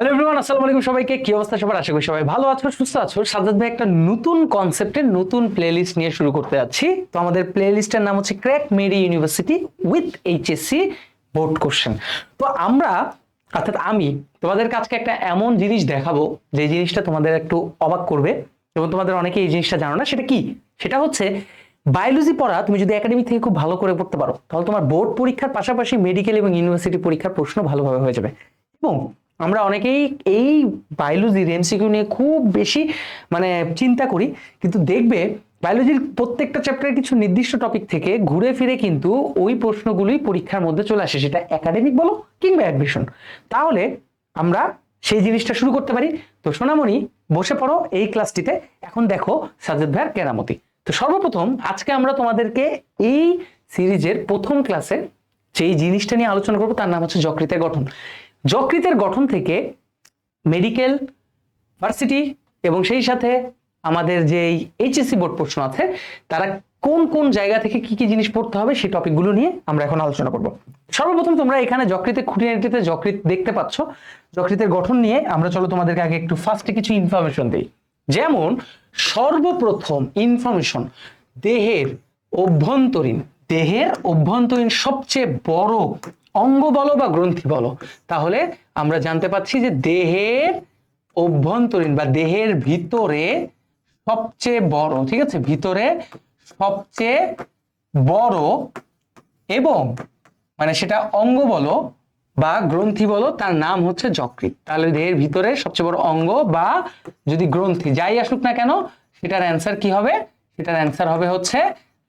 Hello everyone আসসালামু আলাইকুম সবাইকে। কি অবস্থা সবার? আশা করি সবাই ভালো আছো, সুস্থ আছো। সাজ্জাদ ভাই একটা নতুন কনসেপ্টের নতুন প্লেলিস্ট নিয়ে শুরু করতে যাচ্ছি। তো আমাদের প্লেলিস্টের নাম হচ্ছে crack Mary university with HSC board question তো আমরা, অর্থাৎ আমি তোমাদের কাছকে একটা এমন জিনিস দেখাবো, যে জিনিসটা তোমাদের একটু অবাক করবে, এবং তোমাদের অনেকে এই জিনিসটা জানো না, সেটা কি? সেটা হচ্ছে বায়োলজি পড়া তুমি যদি একাডেমি থেকে খুব ভালো করে পড়তে পারো, তাহলে তোমার বোর্ড পরীক্ষার পাশাপাশি মেডিকেল এবং ইউনিভার্সিটি পরীক্ষার প্রশ্ন ভালোভাবে হয়ে যাবে। এবং আমরা অনেকেই এই বায়োলজির এমসিকিউ নিয়ে খুব বেশি মানে চিন্তা করি, কিন্তু দেখবে বায়োলজির প্রত্যেকটা চ্যাপ্টারের কিছু নির্দিষ্ট টপিক থেকে ঘুরে ফিরে কিন্তু ওই প্রশ্নগুলোই পরীক্ষার মধ্যে চলে আসে, সেটা একাডেমিক বলো কিংবা অ্যাডমিশন তাহলে আমরা সেই জিনিসটা শুরু করতে পারি। তো সোনামণি, বসে পড়ো এই ক্লাসটিতে এখন দেখো সাজেদ ভাইয়ের কেরামতি। তো সর্বপ্রথম আজকে আমরা তোমাদেরকে এই সিরিজের প্রথম ক্লাসে যেই জিনিসটা নিয়ে আলোচনা করব, তার নাম হচ্ছে যকৃতের গঠন। যকৃতের গঠন থেকে মেডিকেল ভার্সিটি এবং সেই সাথে আমাদের যে এইচএসসি বোর্ড প্রশ্ন আছে, তারা কোন কোন জায়গা থেকে কি কি জিনিস পড়তে হবে সেই টপিকগুলো নিয়ে আমরা এখন আলোচনা করব। সর্বপ্রথম তোমরা এখানে যকৃতের খুঁটিনাটিতে যকৃত দেখতে পাচ্ছ। যকৃতের গঠন নিয়ে আমরা চলো তোমাদেরকে আগে একটু ফার্স্টে কিছু ইনফরমেশন দিই। যেমন, সর্বপ্রথম ইনফরমেশন দেহের অভ্যন্তরীণ। দেহের অভ্যন্তরীণ সবচেয়ে বড় অঙ্গ বলো বা গ্রন্থি বলো, তাহলে আমরা জানতে পাচ্ছি যে দেহের অভ্যন্তরীণ বা দেহের ভিতরে সবচেয়ে বড়, ঠিক আছে? ভিতরে সবচেয়ে বড় এবং মানে সেটা অঙ্গ বলো বা গ্রন্থি বলো, তার নাম হচ্ছে যকৃত তাহলে দেহের ভিতরে সবচেয়ে বড় অঙ্গ বা যদি গ্রন্থি যাই আসুক না কেন, সেটার অ্যান্সার কি হবে? সেটার অ্যান্সার হবে হচ্ছে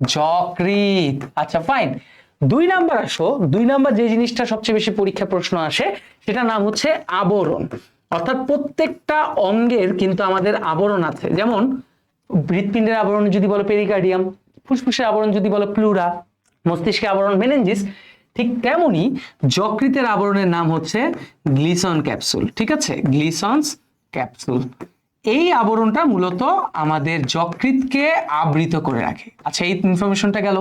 যকৃত আচ্ছা ফাইন দুই নাম্বার আসো, দুই নাম্বার যে জিনিসটা সবচেয়ে বেশি পরীক্ষা প্রশ্ন আসে সেটা নাম হচ্ছে আবরণ। অর্থাৎ প্রত্যেকটা অঙ্গের কিন্তু আমাদের আবরণ আছে। যেমন হৃৎপিণ্ডের আবরণ যদি বলো পেরিকার্ডিয়াম ফুসফুসের আবরণ যদি বলো প্লুরা মস্তিষ্কের আবরণ মেনেঞ্জিস ঠিক তেমনি যকৃতের আবরণের নাম হচ্ছে গ্লিসন ক্যাপসুল ঠিক আছে? গ্লিসনস ক্যাপসুল এই আবরণটা মূলত আমাদের যকৃতকে আবৃত করে রাখে। আচ্ছা এই ইনফরমেশনটা গেল।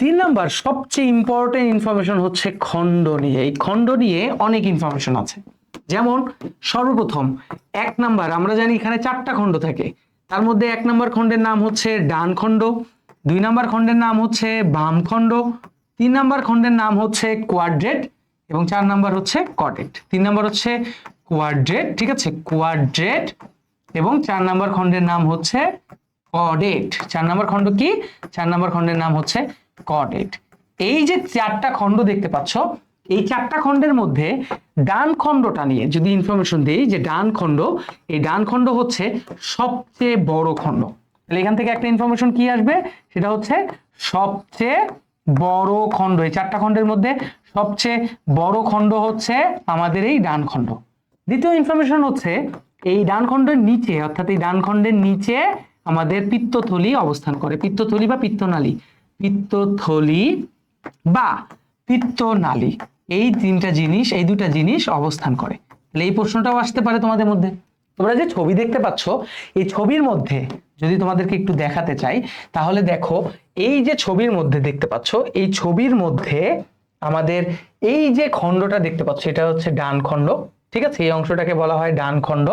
তিন নাম্বার, সবচেয়ে ইম্পর্টেন্ট ইনফরমেশন হচ্ছে খণ্ড নিয়ে। এই খণ্ড নিয়ে অনেক ইনফরমেশন আছে। যেমন, সর্বপ্রথম, এক নাম্বার, আমরা জানি এখানে চারটা খণ্ড থাকে। তার মধ্যে এক নাম্বার খণ্ডের নাম হচ্ছে ডান খণ্ড, দুই নাম্বার খণ্ডের নাম হচ্ছে বাম খণ্ড, তিন নাম্বার খণ্ডের নাম হচ্ছে কোয়াড্রেট এবং চার নাম্বার হচ্ছে কটেট তিন নাম্বার হচ্ছে কোয়াড্রেট ঠিক আছে? কোয়াড্রেট এবং চার নাম্বার খণ্ডের নাম হচ্ছে কডেট চার নাম্বার খণ্ড কি? চার নাম্বার খণ্ডের নাম হচ্ছে কডেট এই যে চারটা খণ্ড দেখতে পাচ্ছ, এই চারটা খণ্ডের মধ্যে ডান খণ্ডটা নিয়ে যদি ইনফরমেশন দিই যে ডান খণ্ড, এই ডান খণ্ড হচ্ছে সবচেয়ে বড় খণ্ড। তাহলে এখান থেকে একটা ইনফরমেশন কি আসবে? সেটা হচ্ছে সবচেয়ে বড় খণ্ড। এই চারটা খণ্ডের মধ্যে সবচেয়ে বড় খণ্ড হচ্ছে আমাদের এই ডান খণ্ড। দ্বিতীয় ইনফরমেশন হচ্ছে এই ডান খণ্ডের নিচে, অর্থাৎ এই ডান খণ্ডের নিচে আমাদের পিত্তথলি অবস্থান করে। পিত্তথলি বা পিত্তনালী। পিত্তথলি বা পিত্তনালী, এই তিনটা জিনিস, এই দুটা জিনিস অবস্থান করে। তাহলে এই প্রশ্নটাও আসতে পারে তোমাদের মধ্যে। তোমরা যে ছবি দেখতে পাচ্ছ, এই ছবির মধ্যে যদি তোমাদেরকে একটু দেখাতে চাই, তাহলে দেখো, এই যে ছবির মধ্যে দেখতে পাচ্ছ, এই ছবির মধ্যে আমাদের এই যে খণ্ডটা দেখতে পাচ্ছ এটা হচ্ছে ডান খণ্ড, ঠিক আছে? এই অংশটাকে বলা হয় ডান খণ্ড,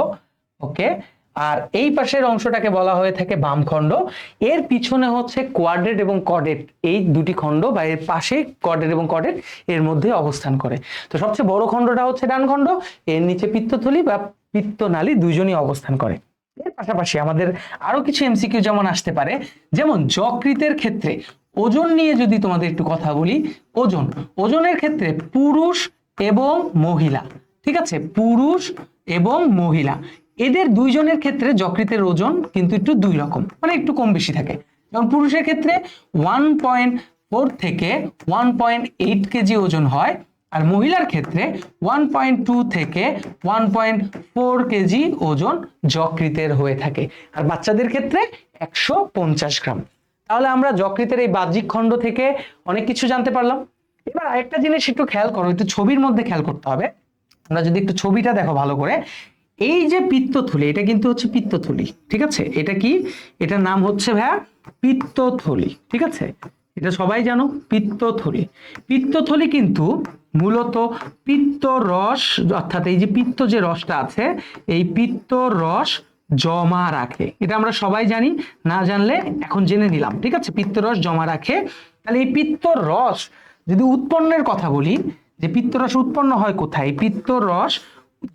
ওকে? আর এই পাশের অংশটাকে বলা হয়ে থাকে বাম খণ্ড। এর পিছনে হচ্ছে কোয়াড্রেট এবং কডেট এই দুটি খণ্ড বা এর পাশে কডেট এবং কডেট এর মধ্যে অবস্থান করে। তো সবচেয়ে বড় খণ্ডটা হচ্ছে ডান খণ্ড। এর নিচে পিত্তথলি বা পিত্তনালী দুজনই অবস্থান করে। এর পাশাপাশি আমাদের আরও কিছু এমসিকিউ যেমন আসতে পারে, যেমন যকৃতের ক্ষেত্রে ওজন নিয়ে যদি তোমাদের একটু কথা বলি, ওজন। ওজনের ক্ষেত্রে পুরুষ এবং মহিলা। ঠিক আছে? পুরুষ এবং মহিলা। এদের দুইজনের ক্ষেত্রে যকৃতের ওজন কিন্তু একটু দুই রকম মানে একটু কম বেশি থাকে। যেমন পুরুষের ক্ষেত্রে ওয়ান পয়েন্ট ফোর থেকে ওয়ান পয়েন্ট এইট কেজি ওজন হয়, আর মহিলার ক্ষেত্রে ওয়ান পয়েন্ট টু থেকে ওয়ান পয়েন্ট ফোর কেজি ওজন যকৃতের হয়ে থাকে। আর বাচ্চাদের ক্ষেত্রে একশো পঞ্চাশ গ্রাম। তাহলে আমরা যকৃতের এই বাহ্যিক খণ্ড থেকে অনেক কিছু জানতে পারলাম। এবার আরেকটা জিনিস একটু খেয়াল করো, একটু ছবির মধ্যে খেয়াল করতে হবে। আমরা যদি একটু ছবিটা দেখো ভালো করে। এই যে পিত্তথলি, এটা কিন্তু হচ্ছে পিত্তথলি, ঠিক আছে? এটা কি? এটার নাম হচ্ছে ভাইয়া পিত্তথলি, ঠিক আছে? এটা সবাই জানো, পিত্তথলি। পিত্তথলি কিন্তু মূলত পিত্ত রস অর্থাৎ এই যে পিত্ত যে রসটা আছে, এই পিত্ত রস জমা রাখে। এটা আমরা সবাই জানি, না জানলে এখন জেনে নিলাম, ঠিক আছে? পিত্ত রস জমা রাখে। তাহলে এই পিত্ত রস যদি উৎপন্নের কথা বলি, যে পিত্তরস উৎপন্ন হয় কোথায়? পিত্তরস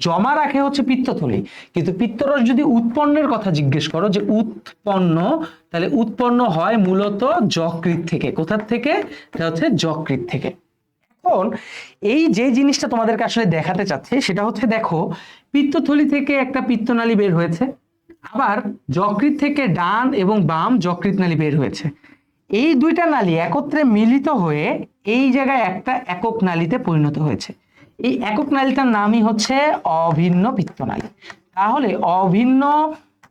জমা রাখে হচ্ছে পিত্তথলি। কিন্তু পিত্তরস যদি উৎপন্নের কথা জিজ্ঞেস করো যে উৎপন্ন, তাহলে উৎপন্ন হয় মূলত যকৃত থেকে। কোথার থেকে? হচ্ছে যকৃত থেকে। এখন এই যে জিনিসটা তোমাদেরকে আসলে দেখাতে চাচ্ছে, সেটা হচ্ছে দেখো, পিত্তথলি থেকে একটা পিত্তনালী বের হয়েছে, আবার যকৃত থেকে ডান এবং বাম যকৃত নালী বের হয়েছে। এই দুইটা নালী একত্রে মিলিত হয়ে এই জায়গায় একটা একক নালীতে পরিণত হয়েছে। এই একক নালীটার নামই হচ্ছে অভিন্ন পিত্তনালী। তাহলে অভিন্ন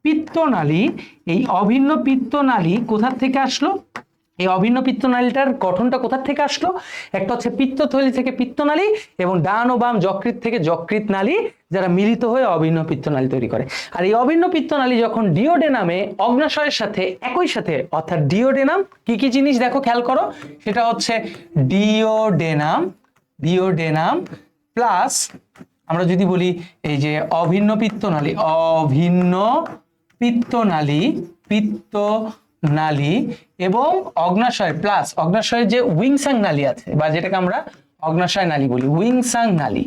পিত্তনালী, এই অভিন্ন পিত্তনালী কোথার থেকে আসলো? এই অভিন্ন পিত্তনালীটার গঠনটা কোথার থেকে আসলো? একটা হচ্ছে পিত্তথলি থেকে পিত্তনালী এবং ডান ও বাম যকৃত থেকে যকৃত নালী যারা মিলিত হয়ে অভিন্ন পিত্তনালী তৈরি করে। আর এই অভিন্ন পিত্তনালী যখন ডিওডেনামে অগ্নাশয়ের সাথে, একই সাথে, অর্থাৎ ডিওডেনাম, কি কি জিনিস দেখো খেয়াল করো? সেটা হচ্ছে ডিওডেনাম ডিওডেনাম প্লাস আমরা যদি বলি এই যে অভিন্ন পিত্তনালী অভিন্ন পিত্তনালী পিত্ত নালী এবং অগ্নাশয় প্লাস অগ্নাশয়ের যে উইংসাং নালী আছে বা যেটাকে আমরা অগ্নাশয় নালী বলি, উইংসাং নালী।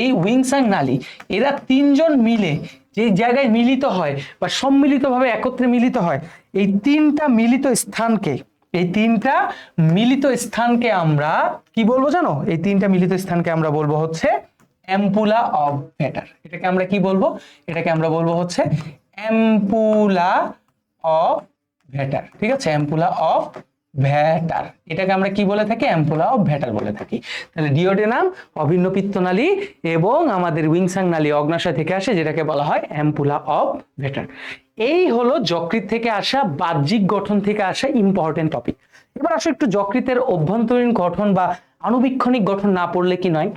এই উইংসাং নালী, এরা তিনজন মিলে যে জায়গায় মিলিত হয় বা সম্মিলিতভাবে একত্রে মিলিত হয়, এই তিনটা মিলিত স্থানকে এই তিনটা মিলিত স্থানকে আমরা কি বলব জানো? এই তিনটা মিলিত স্থানকে আমরা বলব হচ্ছে অ্যাম্পুলা অফ ভ্যাটার এটাকে আমরা কি বলব? এটাকে আমরা বলব হচ্ছে অ্যাম্পুলা অফ ভ্যাটার ঠিক আছে? অ্যাম্পুলা অফ ভ্যাটার এটাকে আমরা কি বলে থাকি? অ্যাম্পুলা অফ ভ্যাটার বলে থাকি। তাহলে ডিওডেনাম অভিন্ন পিত্তনালী এবং আমাদের উইংসাং নালী অগ্নাশয় থেকে আসে, যেটাকে বলা হয় অ্যাম্পুলা অফ ভ্যাটার এই হলো যকৃত থেকে আসা, বাহ্যিক গঠন থেকে আসা ইম্পর্টেন্ট টপিক এবার আসো একটু যকৃতের অভ্যন্তরীণ গঠন বা আণুবীক্ষণিক গঠন না পড়লে কি নয়?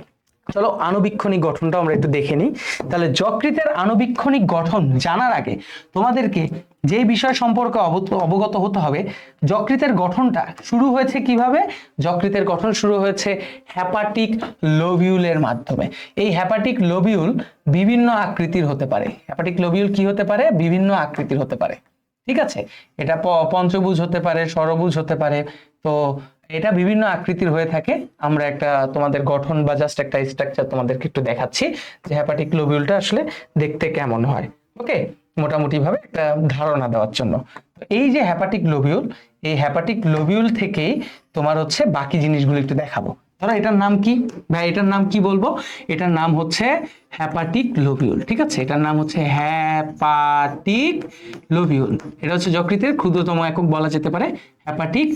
চলো আণুবীক্ষণিক গঠনটা আমরা একটু দেখে নিই। তাহলে যকৃতের আণুবীক্ষণিক গঠন জানার আগে তোমাদেরকে যে বিষয় সম্পর্কে অবগত হতে হবে, যকৃতের গঠনটা শুরু হয়েছে কীভাবে? যকৃতের গঠন শুরু হয়েছে হ্যাপাটিক লোবিউলের মাধ্যমে। এই হ্যাপাটিক লোবিউল বিভিন্ন আকৃতির হতে পারে। হ্যাপাটিক লোবিউল কি হতে পারে? বিভিন্ন আকৃতির হতে পারে। ঠিক আছে? এটা পঞ্চভুজ হতে পারে, ষড়ভুজ হতে পারে। তো এটা বিভিন্ন আকৃতির হয়ে থাকে। আমরা একটা তোমাদের গঠন বা জাস্ট একটা স্ট্রাকচার তোমাদেরকে একটু দেখাচ্ছি যে হ্যাপাটিক লোবিউলটা আসলে দেখতে কেমন হয়। ওকে মোটামুটি ভাবে একটা ধারণা দেওয়ার জন্য। এই যে হ্যাপাটিক লোবিউল এই হ্যাপাটিক লোবিউল থেকেই তোমার হচ্ছে বাকি জিনিসগুলো একটু দেখাবো। ধরো এটার নাম কি? ভাই, এটার নাম কি বলব? এটার নাম হচ্ছে হ্যাপাটিক লোবিউল ঠিক আছে? এটার নাম হচ্ছে হ্যাপাটিক লোবিউল এটা হচ্ছে যকৃতের ক্ষুদ্রতম একক বলা যেতে পারে হ্যাপাটিক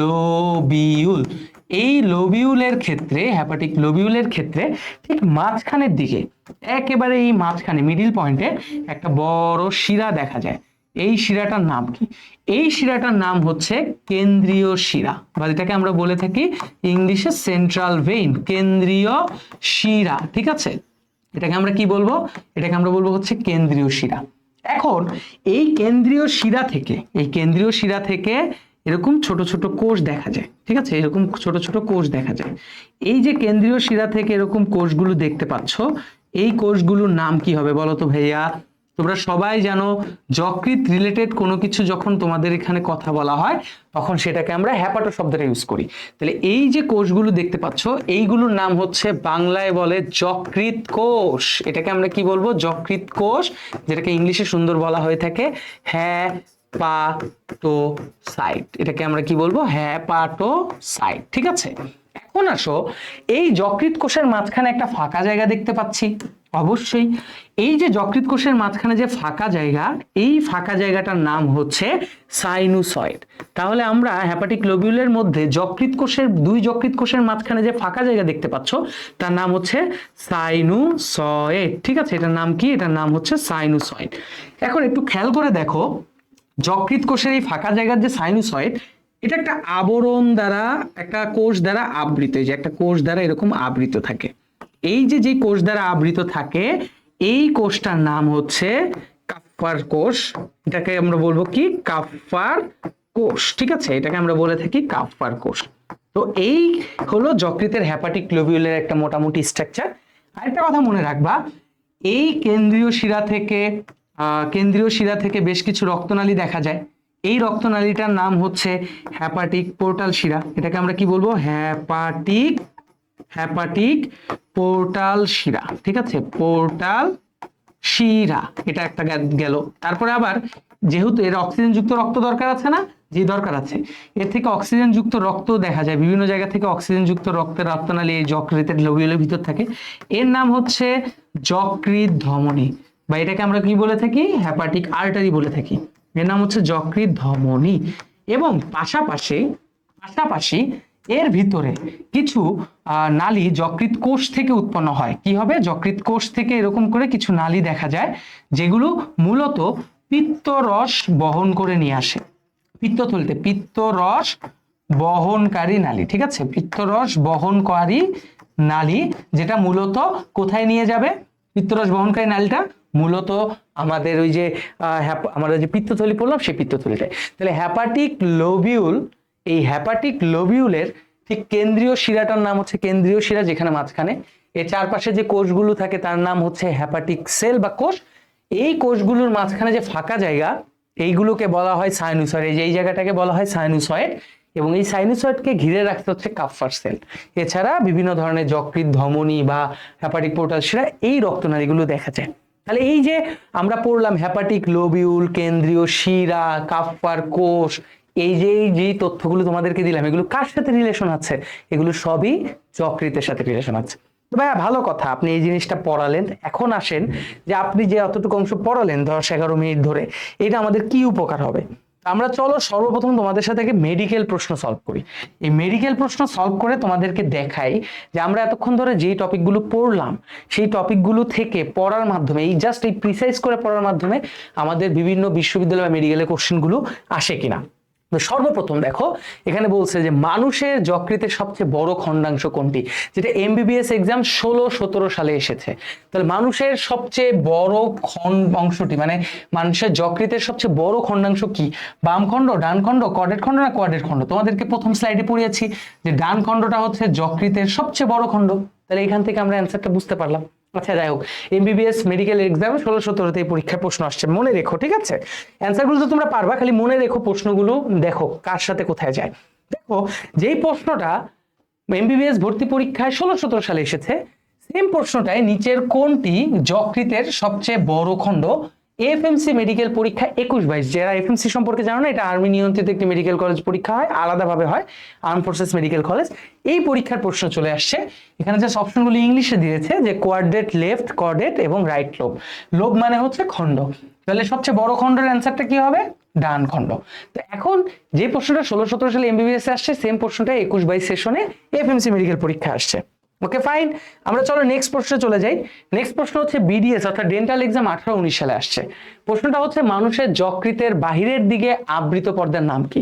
লোবিউল এই লোবিউলের ক্ষেত্রে হ্যাপাটিক লোবিউলের ক্ষেত্রে ঠিক মাঝখানের দিকে, একেবারে এই মাঝখানে মিডিল পয়েন্টে একটা বড় শিরা দেখা যায়। এই শিরাটার নাম কি? এই শিরাটার নাম হচ্ছে কেন্দ্রীয় শিরা বা যেটাকে আমরা বলে থাকি ইংলিশে সেন্ট্রাল ভেইন কেন্দ্রীয় শিরা, ঠিক আছে? এটাকে আমরা কি বলব? এটাকে আমরা বলব হচ্ছে কেন্দ্রীয় শিরা। এখন, এই কেন্দ্রীয় শিরা থেকে, এই কেন্দ্রীয় শিরা থেকে এরকম ছোট ছোট কোষ দেখা যায়, ঠিক আছে? এরকম ছোট ছোট কোষ দেখা যায়। এই যে কেন্দ্রীয় শিরা থেকে এরকম কোষগুলো দেখতে পাচ্ছ, এই কোষগুলোর নাম কি হবে বলো তো ভাইয়া? তোমরা সবাই জানো যকৃত রিলেটেড কোনো কিছু যখন তোমাদের এখানে কথা বলা হয়, তখন সেটাকে আমরা হ্যাপাটো শব্দটা ইউজ করি। তাহলে এই যে কোষগুলো দেখতে পাচ্ছ, এইগুলোর নাম হচ্ছে বাংলায় বলে যকৃত কোষ। এটাকে আমরা কি বলব? যকৃত কোষ, যেটাকে ইংলিশে সুন্দর বলা হয়ে থাকে হ্যাঁ পাটো সাইট এটাকে আমরা কি বলব? হ্যাঁ পাটো সাইট ঠিক আছে? এখন আসো, এই যকৃত কোষের মাঝখানে একটা ফাঁকা জায়গা দেখতে পাচ্ছি। অবশ্যই। এই যে যকৃত কোষের মাঝখানে যে ফাঁকা জায়গা, এই ফাঁকা জায়গাটার নাম হচ্ছে সাইনুসয়েড। তাহলে আমরা হ্যাপাটিক লোবিউলের মধ্যে যকৃত কোষের, দুই যকৃত কোষের মাঝখানে যে ফাঁকা জায়গা দেখতে পাচ্ছ, তার নাম হচ্ছে সাইনুসয়েড। ঠিক আছে? এটার নাম কি? এটার নাম হচ্ছে সাইনুসয়েড। এখন একটু খেয়াল করে দেখো যকৃত কোষের এই ফাঁকা জায়গার যে সাইনুসয়েড এটা একটা আবরণ দ্বারা, একটা কোষ দ্বারা আবৃত যে একটা কোষ দ্বারা এরকম আবৃত থাকে। এই যে যে কোষ দ্বারা আবৃত থাকে, এই কোষটার নাম হচ্ছে কাফার কোষ। এটাকে আমরা বলব কি? কাফার কোষ, ঠিক আছে? এটাকে আমরা বলে থাকি কাফপার কোষ। তো এই হলো যকৃতের হ্যাপাটিক গ্লোবিউলের একটা মোটামুটি স্ট্রাকচার আরেকটা কথা মনে রাখবা, এই কেন্দ্রীয় শিরা থেকে কেন্দ্রীয় শিরা থেকে বেশ কিছু রক্তনালী দেখা যায়। এই রক্তনালীটার নাম হচ্ছে হ্যাপাটিক পোর্টাল শিরা। এটাকে আমরা কি বলব? হ্যাপাটিক হ্যাপাটিক পোর্টাল শিরা, ঠিক আছে? পোর্টাল শিরা, এটা একটা গেল। তারপরে আবার যেহেতু এর অক্সিজেন যুক্ত রক্ত দরকার আছে না? যে দরকার আছে। এর থেকে অক্সিজেন যুক্ত রক্ত দেখা যায়। বিভিন্ন জায়গা থেকে অক্সিজেন যুক্ত রক্তের রক্তনালী এই যকৃতের লোবিউলের ভিতর থাকে। এর নাম হচ্ছে যকৃত ধমনী। বা এটাকে আমরা কি বলে থাকি? হ্যাপাটিক আর্টারি বলে থাকি। এর নাম হচ্ছে যকৃত ধমনী। এবং পাশাপাশি পাশাপাশি এর ভিতরে কিছু নালী যকৃত কোষ থেকে উৎপন্ন হয়। কি হবে? যকৃত কোষ থেকে এরকম করে কিছু নালী দেখা যায়, যেগুলো মূলত পিত্তরস বহন করে নিয়ে আসে। পিত্ত পিত্তথলিতে পিত্তরস বহনকারী নালী, ঠিক আছে? পিত্তরস বহনকারী নালী, যেটা মূলত কোথায় নিয়ে যাবে? পিত্তরস বহনকারী নালীটা মূলত আমাদের ওই যে আমরা যে পিত্তথলি পড়লাম, সেই পিত্তথলিটায় তাহলে হ্যাপাটিক লোবিউল, এই হ্যাপাটিক লোবিউলের ঠিক কেন্দ্রীয় শিরাটার নাম হচ্ছে কেন্দ্রীয় শিরা, যেখানে মাঝখানে। এর চারপাশে যে কোষগুলো থাকে, তার নাম হচ্ছে হ্যাপাটিক সেল বা কোষ। এই কোষগুলোর মাঝখানে যে ফাঁকা জায়গা, এইগুলোকে বলা হয় সাইনুসয়েড। এই যে, এই জায়গাটাকে বলা হয় সাইনুসয়েড। এবং এই সাইনুসয়েডকে ঘিরে রাখতে হচ্ছে কাফার সেল। এছাড়া বিভিন্ন ধরনের যকৃত ধমনী বা হ্যাপাটিক পোর্টাল শিরা, এই রক্তনালীগুলো দেখা যায়। তাহলে এই যে আমরা পড়লাম হ্যাপাটিক লোবিউল কেন্দ্রীয় শিরা কাফার কোষ, এই যে এই যে তথ্যগুলো তোমাদেরকে দিলাম, এগুলো কার সাথে রিলেশন আছে? এগুলো সবই চক্রিতের সাথে রিলেশন আছে। ভাইয়া, ভালো কথা, আপনি এই জিনিসটা পড়ালেন। এখন আসেন যে আপনি যে অতটুকু অংশ পড়ালেন দশ এগারো মিনিট ধরে, এটা আমাদের কি উপকার হবে? আমরা চলো সর্বপ্রথম তোমাদের সাথে মেডিকেল প্রশ্ন সলভ করি। এই মেডিকেল প্রশ্ন সলভ করে তোমাদেরকে দেখাই যে আমরা এতক্ষণ ধরে যে টপিকগুলো পড়লাম, সেই টপিকগুলো থেকে পড়ার মাধ্যমে, এই জাস্ট এই প্রিসাইজ করে পড়ার মাধ্যমে আমাদের বিভিন্ন বিশ্ববিদ্যালয় বা মেডিকেলের কোশ্চেনগুলো আসে কিনা। সর্বপ্রথম দেখো, এখানে বলছে যে মানুষের যকৃতের সবচেয়ে বড় খণ্ডাংশ কোনটি? যেটা এমবিবিএস এক্সাম ষোলো, সতেরো সালে এসেছে। তাহলে মানুষের সবচেয়ে বড় খণ্ড অংশটি মানে মানুষের যকৃতের সবচেয়ে বড় খণ্ডাংশ কি? বাম খণ্ড, ডান খণ্ড কর্ডেট খণ্ড না কোয়াড্রেট খণ্ড? তোমাদেরকে প্রথম স্লাইডে পড়িয়েছি যে ডান খণ্ডটা হচ্ছে যকৃতের সবচেয়ে বড় খণ্ড। তাহলে এখান থেকে আমরা অ্যান্সারটা বুঝতে পারলাম। আচ্ছা যাই হোক এমবিবিএস মেডিকেল এক্সাম ষোলো সতেরোতে পরীক্ষায় প্রশ্ন আসছে। মনে রেখো, ঠিক আছে? অ্যান্সারগুলো তো তোমরা পারবা, খালি মনে রেখো প্রশ্নগুলো, দেখো কার সাথে কোথায় যায়। দেখো, যেই প্রশ্নটা এমবিবিএস ভর্তি পরীক্ষায় ষোলো সতেরো সালে এসেছে সেম প্রশ্নটায় নিচের কোনটি যকৃতের সবচেয়ে বড় খণ্ড এফএমসি মেডিকেল পরীক্ষা একুশ বাইশ। যারা এফএমসি সম্পর্কে জানো না, এটা আর্মি নিয়ন্ত্রিত একটি মেডিকেল কলেজ পরীক্ষা হয়, আলাদাভাবে হয় আর্ম ফোর্সেস মেডিকেল কলেজ এই পরীক্ষার প্রশ্ন চলে আসছে। এখানে যে অপশনগুলো ইংলিশে দিয়েছে যে কোয়ার্ডেট লেফট কর্ডেট এবং রাইট লোব লোব মানে হচ্ছে খণ্ড। তাহলে সবচেয়ে বড় খণ্ডের অ্যান্সারটা কি হবে? ডান খণ্ড। তো এখন যে প্রশ্নটা ষোলো, সতেরো সালে এমবিবিএস আসছে সেম প্রশ্নটা একুশ বাইশ সেশনে এফএমসি মেডিকেল পরীক্ষা আসছে। ওকে ফাইন আমরা চলো নেক্সট প্রশ্নে চলে যাই। নেক্সট প্রশ্ন হচ্ছে বিডিএস অর্থাৎ ডেন্টাল এক্সাম আঠারো উনিশ সালে আসছে। প্রশ্নটা হচ্ছে, মানুষের যকৃতের বাহিরের দিকে আবৃত পর্দার নাম কি?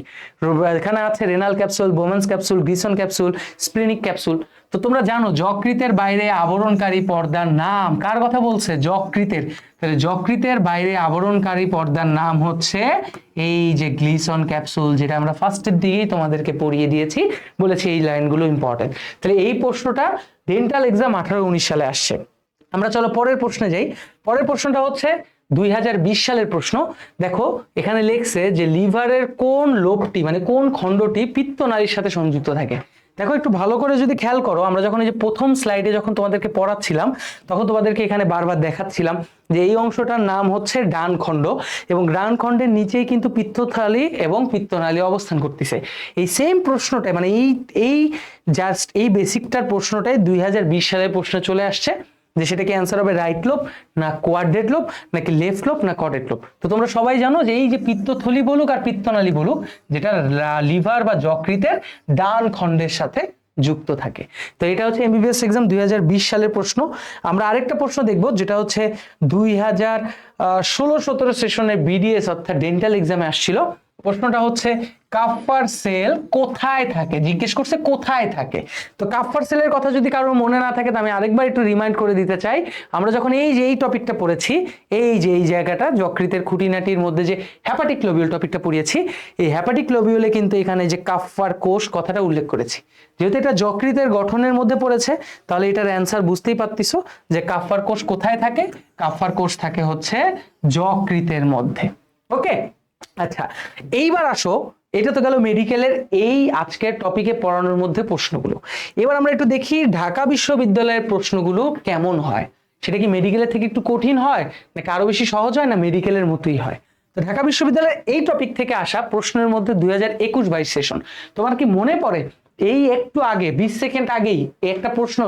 এখানে আছে renal capsule, Bowman's capsule, Glisson capsule splenic capsule. তো তোমরা জানো, যকৃতের বাইরে আবরণকারী পর্দার নাম কার কথা বলছে? যকৃতের। তাহলে যকৃতের বাইরে আবরণকারী পর্দার নাম হচ্ছে এই যে গ্লিসন ক্যাপসুল, যেটা আমরা ফার্স্টের দিকেই তোমাদেরকে পড়িয়ে দিয়েছি, বলেছি এই লাইনগুলো ইম্পর্টেন্ট তাহলে এই প্রশ্নটা ডেন্টাল এক্সাম আঠারো উনিশ সালে আসছে। আমরা চলো পরের প্রশ্নে যাই। পরের প্রশ্নটা হচ্ছে দুই হাজার বিশ সালের প্রশ্ন, দেখো এখানে লেখছে যে লিভারের কোন লোবটি মানে কোন খণ্ডটি পিত্তনালীর সাথে সংযুক্ত থাকে। দেখো একটু ভালো করে যদি খেয়াল করো, আমরা যখন এই যে প্রথম স্লাইডে যখন তোমাদেরকে পড়াচ্ছিলাম, তখন তোমাদেরকে এখানে বারবার দেখাচ্ছিলাম যে এই অংশটার নাম হচ্ছে ডান খণ্ড এবং ডান খণ্ডের নিচেই কিন্তু পিত্তথালি এবং পিত্তনালী অবস্থান করতেছে। এই সেম প্রশ্নটাই মানে এই এই জাস্ট এই বেসিকটার প্রশ্নটাই দুই হাজার বিশ সালের প্রশ্ন চলে আসছে। যে সেটা কি অ্যান্সার হবে রাইট লোব না কোয়াড্রেট লোব নাকি লেফট লোব না কর্ডেট লোব তো তোমরা সবাই জানো যে এই যে পিত্তথলি বলুক আর পিত্তনালী বলুক, যেটা লিভার বা যকৃতের ডান খণ্ডের সাথে যুক্ত থাকে। তো এটা হচ্ছে এমবিবিএস এক্সাম দুই হাজার বিশ সালের প্রশ্ন। আমরা আরেকটা প্রশ্ন দেখব, যেটা হচ্ছে দুই হাজার ষোলো সতেরো সেশনে বিডিএস অর্থাৎ ডেন্টাল এক্সামে আসছিল। প্রশ্নটা হচ্ছে কাফার সেল কোথায় থাকে? জিজ্ঞেস করছে, কোথায় থাকে? তো কাফার সেলের কথা যদি কারোর মনে না থাকে, তো আমি আরেকবার একটু রিমাইন্ড করে দিতে চাই। আমরা যখন এই যে এই টপিকটা পড়েছি, এই যে এই জায়গাটা, যকৃতের খুঁটিনাটির মধ্যে যে হ্যাপাটিক লোবিউল টপিকটা পড়িয়েছি, এই হ্যাপাটিক লোবিউলে কিন্তু এখানে যে কাফার কোষ কথাটা উল্লেখ করেছি। যেহেতু এটা যকৃতের গঠনের মধ্যে পড়েছে, তাহলে এটার অ্যান্সার বুঝতেই পারতিছো যে কাফার কোষ কোথায় থাকে? কাফার কোষ থাকে হচ্ছে যকৃতের মধ্যে। ওকে আচ্ছা এইবার আসো, এটা তো গেল মেডিকেলের এই আজকের টপিকে পড়ানোর মধ্যে প্রশ্নগুলো। এবার আমরা একটু দেখি ঢাকা বিশ্ববিদ্যালয়ের প্রশ্নগুলো কেমন হয়? সেটা কি মেডিকেলের থেকে একটু কঠিন হয়, নাকি আরও বেশি সহজ হয়, না মেডিকেলের মতোই হয়? তো ঢাকা বিশ্ববিদ্যালয়ের এই টপিক থেকে আসা প্রশ্নের মধ্যে দুই হাজার একুশ বাইশ সেশন তোমার কি মনে পড়ে, এই একটু আগে, বিশ সেকেন্ড আগেই একটা প্রশ্ন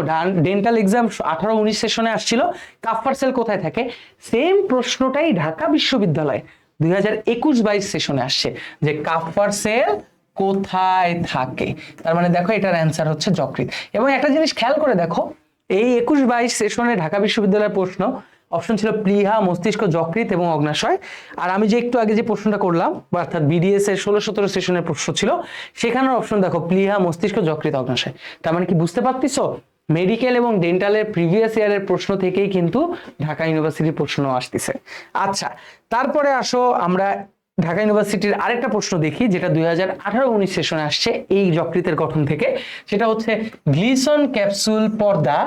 ডেন্টাল এক্সাম আঠারো উনিশ সেশনে আসছিল কাফার সেল কোথায় থাকে? সেম প্রশ্নটাই ঢাকা বিশ্ববিদ্যালয়। দুই হাজার একুশ বাইশ সেশনে আসছে যে কাফার সেল কোথায় থাকে? তার মানে দেখো এটার অ্যান্সার হচ্ছে যকৃত এবং একটা জিনিস খেয়াল করে দেখো, এই একুশ বাইশ সেশনে ঢাকা বিশ্ববিদ্যালয়ের প্রশ্ন অপশন ছিল প্লিহা মস্তিষ্ক যকৃত এবং অগ্নাশয়। আর আমি যে একটু আগে যে প্রশ্নটা করলাম অর্থাৎ বিডিএস এর ষোলো সতেরো সেশনের প্রশ্ন ছিল, সেখানের অপশন দেখো প্লিহা মস্তিষ্ক যকৃত অগ্নাশয়। তার মানে কি বুঝতে পারতিছো? মেডিকেল এবং ডেন্টালের প্রিভিয়াস ইয়ারের প্রশ্ন থেকেই কিন্তু ঢাকা ইউনিভার্সিটির প্রশ্ন আসতেছে। আচ্ছা তারপরে আসো আমরা ঢাকা ইউনিভার্সিটির আরেকটা প্রশ্ন দেখি, যেটা দুই হাজার আঠারো উনিশ সেশনে আসছে এই যকৃতের গঠন থেকে। সেটা হচ্ছে গ্লিসন ক্যাপসুল পর্দা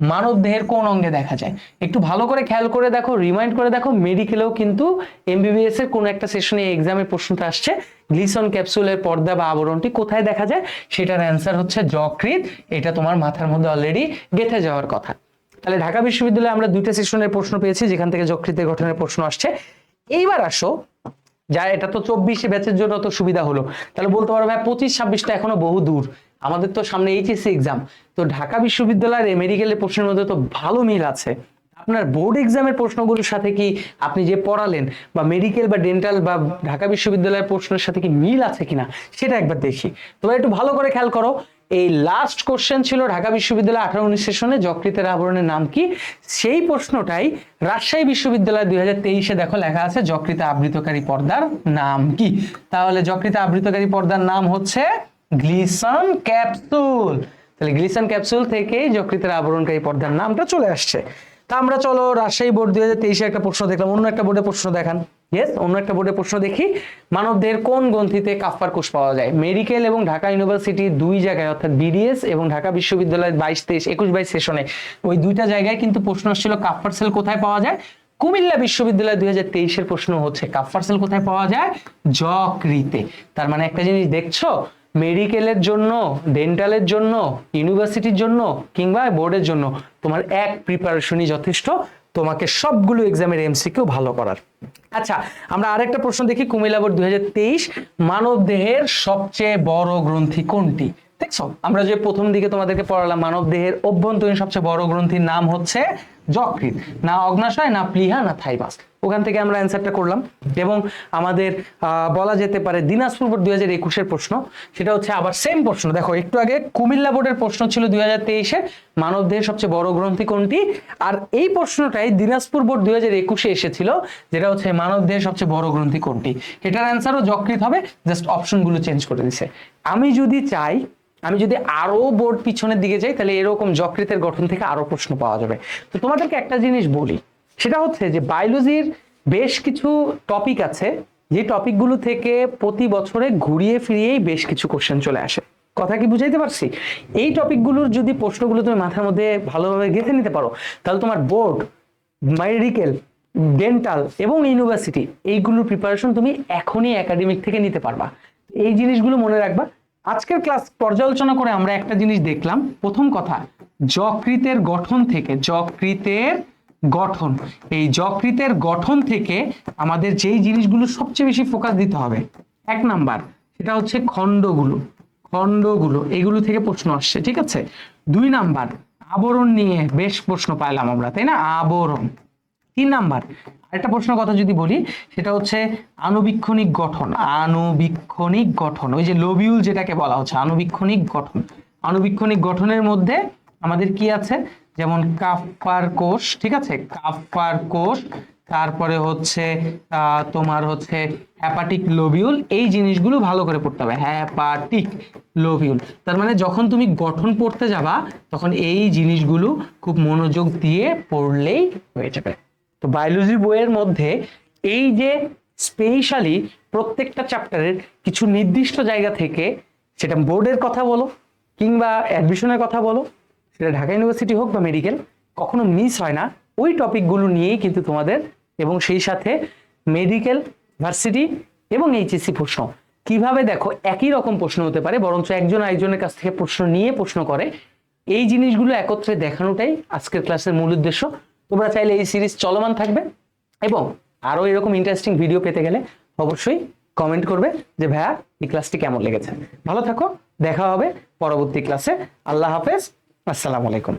মানব দেহের কোন অঙ্গে দেখা যায়? একটু ভালো করে খেয়াল করে দেখো রিমাইন্ড করে দেখো মেডিকেলেও কিন্তু এমবিবিএস এর কোন একটা সেশনে এক্সামের প্রশ্নটা আসছে। গ্লিসন ক্যাপসুলের পর্দা বা আবরণটি কোথায় দেখা যায়? সেটার অ্যান্সার হচ্ছে যকৃত এটা তোমার মাথার মধ্যে অলরেডি গেঁথে যাওয়ার কথা। তাহলে ঢাকা বিশ্ববিদ্যালয়ে আমরা দুইটা সেশনের প্রশ্ন পেয়েছি, যেখান থেকে যকৃতের গঠনের প্রশ্ন আসছে। এইবার আসো। যা, এটা তো চব্বিশে ব্যাচের জন্য তো সুবিধা হলো। তাহলে বলতে পারো ভাই, পঁচিশ ছাব্বিশটা এখনও বহু দূর। আমাদের তো সামনে এইচএসসি এক্সাম তো ঢাকা বিশ্ববিদ্যালয়ের মেডিকেলের প্রশ্নের মধ্যে তো ভালো মিল আছে। আপনার বোর্ড এক্সামের প্রশ্নগুলোর সাথে কি আপনি যে পড়ালেন বা মেডিকেল বা ডেন্টাল বা ঢাকা বিশ্ববিদ্যালয়ের প্রশ্নের সাথে কি মিল আছে কিনা, সেটা একবার দেখি। তোমরা একটু ভালো করে খেয়াল করো, এই লাস্ট কোশ্চেন ছিল ঢাকা বিশ্ববিদ্যালয় আঠারো উনিশ সেশনে যকৃতের আবরণের নাম কি? সেই প্রশ্নটাই রাজশাহী বিশ্ববিদ্যালয় দুই হাজার তেইশে দেখো লেখা আছে যকৃতে আবৃতকারী পর্দার নাম কি? তাহলে যকৃতে আবৃতকারী পর্দার নাম হচ্ছে গ্লিসন ক্যাপসুল। তাহলে গ্লিসন ক্যাপসুল থেকেই যকৃতের আবরণকারী পর্দার নামটা চলে আসছে। তা আমরা চলো রাজশাহী বোর্ড দুই হাজার তেইশে একটা প্রশ্ন দেখলাম, অন্য একটা বোর্ডে প্রশ্ন দেখান। ইয়েস অন্য একটা বোর্ডে প্রশ্ন দেখি। মানবদের কোন গ্রন্থিতে কাফার কোষ পাওয়া যায়? মেডিকেল এবং ঢাকা ইউনিভার্সিটি দুই জায়গায়, অর্থাৎ বিডিএস এবং ঢাকা বিশ্ববিদ্যালয় বাইশ, তেইশ, একুশ বাইশ সেশনে। ওই দুইটা জায়গায় কিন্তু প্রশ্ন আসছিল কাফার সেল কোথায় পাওয়া যায়? কুমিল্লা বিশ্ববিদ্যালয় দুই হাজার তেইশের প্রশ্ন হচ্ছে কাফার সেল কোথায় পাওয়া যায়? যকৃতে। তার মানে একটা জিনিস দেখছ মেডিকেলের জন্য ডেন্টালের জন্য ইউনিভার্সিটির জন্য কিংবা বোর্ডের জন্য তোমার এক প্রিপারেশনই যথেষ্ট। তোমাকে সবগুলো এক্সামের এমসিকিউ ভালো করার। আচ্ছা আমরা আরেকটা প্রশ্ন দেখি কুমিল্লা বোর্ড দুই হাজার তেইশ মানব দেহের সবচেয়ে বড় গ্রন্থি কোনটি? দেখছ, আমরা যে প্রথম দিকে তোমাদেরকে পড়ালাম মানব দেহের অভ্যন্তরীণ সবচেয়ে বড় গ্রন্থির নাম হচ্ছে যকৃত না অগ্নাশয়, না প্লিহা, না থাইমাস ওখান থেকে আমরা অ্যান্সারটা করলাম এবং আমাদের বলা যেতে পারে দিনাজপুর বোর্ড দুই হাজার একুশের প্রশ্ন। সেটা হচ্ছে আবার সেম প্রশ্ন। দেখো, একটু আগে কুমিল্লা বোর্ডের প্রশ্ন ছিল দুই হাজার তেইশে। মানব দেহের সবচেয়ে বড় গ্রন্থি কোনটি? আর এই প্রশ্নটাই দিনাজপুর বোর্ড দুই হাজার একুশে এসেছিল, যেটা হচ্ছে মানব দেহের সবচেয়ে বড় গ্রন্থি কোনটি? এটার অ্যান্সারও যকৃত হবে জাস্ট অপশনগুলো চেঞ্জ করে দিছে। আমি যদি চাই, আমি যদি আরও বোর্ড পিছনের দিকে যাই, তাহলে এরকম যকৃতের গঠন থেকে আরও প্রশ্ন পাওয়া যাবে। তো তোমাদেরকে একটা জিনিস বলি সেটা হচ্ছে যে বায়োলজির বেশ কিছু টপিক আছে, যে টপিকগুলো থেকে প্রতি বছরে ঘুরিয়ে ফিরিয়েই বেশ কিছু কোশ্চেন চলে আসে। কথা কি বুঝাইতে পারছি? এই টপিকগুলোর যদি প্রশ্নগুলো তুমি মাথার মধ্যে ভালোভাবে গেঁথে নিতে পারো, তাহলে তোমার বোর্ড মেডিকেল ডেন্টাল এবং ইউনিভার্সিটি এইগুলোর প্রিপারেশন তুমি এখনই একাডেমিক থেকে নিতে পারবা। এই জিনিসগুলো মনে রাখবা। আজকের ক্লাস পর্যালোচনা করে আমরা একটা জিনিস দেখলাম। প্রথম কথা, যকৃতের গঠন থেকে, যকৃতের গঠন। এই যকৃতের গঠন থেকে আমাদের যেই জিনিসগুলো সবচেয়ে বেশি ফোকাস দিতে হবে, এক নাম্বার সেটা হচ্ছে খণ্ডগুলো খণ্ডগুলো, এগুলো থেকে প্রশ্ন আসছে, ঠিক আছে? দুই নাম্বার, আবরণ নিয়ে বেশ প্রশ্ন পাইলাম আমরা, তাই না? আবরণ। তিন নাম্বার একটা প্রশ্ন কথা যদি বলি, সেটা হচ্ছে আণুবীক্ষণিক গঠন। আণুবীক্ষণিক গঠন, ওই যে লোবিউল যেটাকে বলা হচ্ছে, আণুবীক্ষণিক গঠন। আণুবীক্ষণিক গঠনের মধ্যে আমাদের কি আছে? যেমন কাফার কোষ ঠিক আছে? কাফার কোষ তারপরে হচ্ছে তোমার হচ্ছে হ্যাপাটিক লোবিউল এই জিনিসগুলো ভালো করে পড়তে হবে। হ্যাপাটিক লোবিউল তার মানে যখন তুমি গঠন পড়তে যাবা, তখন এই জিনিসগুলো খুব মনোযোগ দিয়ে পড়লেই হয়ে যাবে। তো বায়োলজি বইয়ের মধ্যে এই যে স্পেশালি প্রত্যেকটা চ্যাপ্টারের কিছু নির্দিষ্ট জায়গা থেকে, সেটা বোর্ডের কথা বলো, কিংবা অ্যাডমিশনের কথা বলো সেটা ঢাকা ইউনিভার্সিটি হোক বা মেডিকেল কখনো মিস হয় না। ওই টপিকগুলো নিয়েই কিন্তু তোমাদের এবং সেই সাথে মেডিকেল ভার্সিটি এবং এইচএসসি প্রশ্ন। কীভাবে দেখো একই রকম প্রশ্ন হতে পারে, বরঞ্চ একজন আরেকজনের কাছ থেকে প্রশ্ন নিয়ে প্রশ্ন করে। এই জিনিসগুলো একত্রে দেখানোটাই আজকের ক্লাসের মূল উদ্দেশ্য। তোমরা চাইলে এই সিরিজ চলমান থাকবে এবং আরও এরকম ইন্টারেস্টিং ভিডিও পেতে গেলে অবশ্যই কমেন্ট করবে যে, ভাইয়া, এই ক্লাসটি কেমন লেগেছে? ভালো থাকো, দেখা হবে পরবর্তী ক্লাসে আল্লাহ হাফেজ। আসসালামু আলাইকুম।